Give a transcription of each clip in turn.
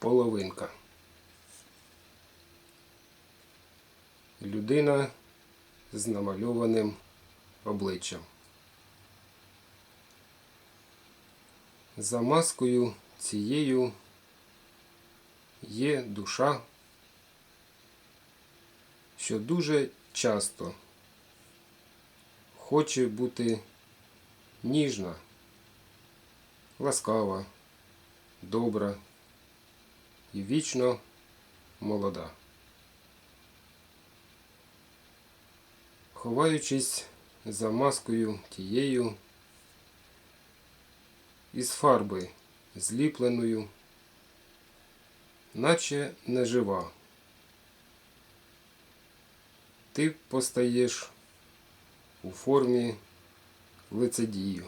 половинка. Людина з намальованим обличчям. За маскою цією є душа, що дуже часто хоче бути ніжна, ласкава, добра і вічно молода. Ховаючись за маскою тією із фарби зліпленою, наче нежива. Ти постаєш у формі лицедію,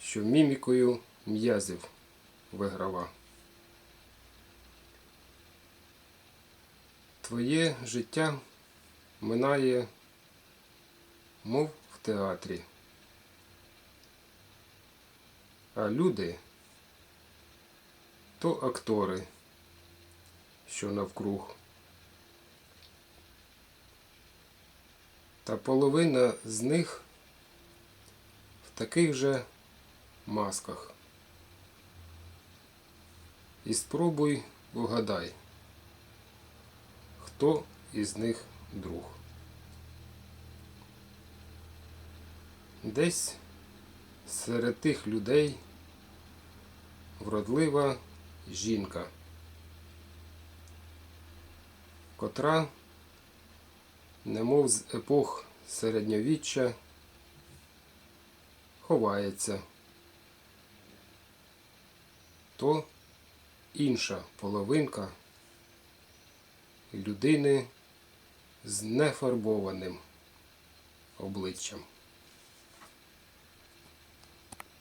що мімікою м'язів виграва. Твоє життя минає, мов в театрі. А люди то актори, що навкруг. Та половина з них в таких же масках. І спробуй угадай, хто із них друг. Десь серед тих людей вродлива жінка, котра, немов з епох середньовіччя, ховається, то інша половинка людини з нефарбованим обличчям.